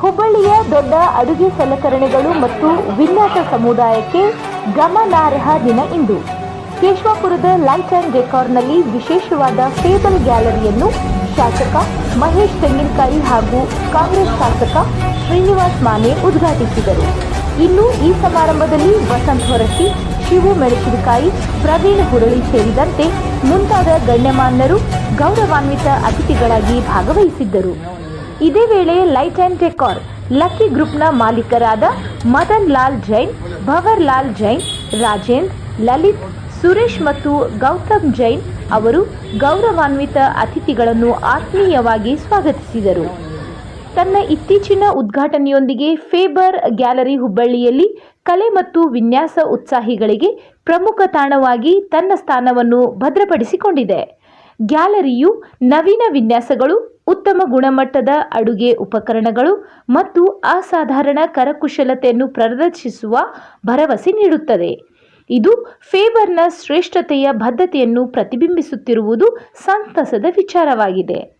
ಹುಬ್ಬಳ್ಳಿಯ ದೊಡ್ಡ ಅಡುಗೆ ಸಲಕರಣೆಗಳು ಮತ್ತು ವಿನ್ಯಾಸ ಸಮುದಾಯಕ್ಕೆ ಗಮನಾರ್ಹ ದಿನ ಇಂದು. ಕೇಶವಾಪುರದ ಲೈಟ್ ಆ್ಯಂಡ್ ಡೆಕಾರ್ನಲ್ಲಿ ವಿಶೇಷವಾದ ಟೇಬಲ್ ಗ್ಯಾಲರಿಯನ್ನು ಶಾಸಕ ಮಹೇಶ್ ತೆಂಗಿನಕಾಯಿ ಹಾಗೂ ಕಾಂಗ್ರೆಸ್ ಶಾಸಕ ಶ್ರೀನಿವಾಸ್ ಮಾನೆ ಉದ್ಘಾಟಿಸಿದರು. ಇನ್ನು ಈ ಸಮಾರಂಭದಲ್ಲಿ ವಸಂತ ಹೊರಟ್ಟಿ, ಶಿವು ಮೆಣಸಿನಕಾಯಿ, ಪ್ರವೀಣ್ ಹುರಳಿ ಸೇರಿದಂತೆ ಮುಂತಾದ ಗಣ್ಯಮಾನ್ಯರು ಗೌರವಾನ್ವಿತ ಅತಿಥಿಗಳಾಗಿ ಭಾಗವಹಿಸಿದ್ದರು. ಇದೇ ವೇಳೆ ಲೈಟ್ ಆ್ಯಂಡ್ ಟೆಕಾರ್ ಲಕ್ಕಿ ಗ್ರೂಪ್ನ ಮಾಲೀಕರಾದ ಮದನ್ ಲಾಲ್ ಜೈನ್, ಭವರ್ ಲಾಲ್ ಜೈನ್, ರಾಜೇಂದ್ರ, ಲಲಿತ್, ಸುರೇಶ್ ಮತ್ತು ಗೌತಮ್ ಜೈನ್ ಅವರು ಗೌರವಾನ್ವಿತ ಅತಿಥಿಗಳನ್ನು ಆತ್ಮೀಯವಾಗಿ ಸ್ವಾಗತಿಸಿದರು. ತನ್ನ ಇತ್ತೀಚಿನ ಉದ್ಘಾಟನೆಯೊಂದಿಗೆ ಫೇಬರ್ ಗ್ಯಾಲರಿ ಹುಬ್ಬಳ್ಳಿಯಲ್ಲಿ ಕಲೆ ಮತ್ತು ವಿನ್ಯಾಸ ಉತ್ಸಾಹಿಗಳಿಗೆ ಪ್ರಮುಖ ತಾಣವಾಗಿ ತನ್ನ ಸ್ಥಾನವನ್ನು ಭದ್ರಪಡಿಸಿಕೊಂಡಿದೆ. ಗ್ಯಾಲರಿಯು ನವೀನ ವಿನ್ಯಾಸಗಳು ಉತ್ತಮ ಗುಣಮಟ್ಟದ ಅಡುಗೆ ಉಪಕರಣಗಳು ಮತ್ತು ಅಸಾಧಾರಣ ಕರಕುಶಲತೆಯನ್ನು ಪ್ರದರ್ಶಿಸುವ ಭರವಸೆ ನೀಡುತ್ತದೆ. ಇದು ಫೇಬರ್ನ ಶ್ರೇಷ್ಠತೆಯ ಬದ್ಧತೆಯನ್ನು ಪ್ರತಿಬಿಂಬಿಸುತ್ತಿರುವುದು ಸಂತಸದ ವಿಚಾರವಾಗಿದೆ.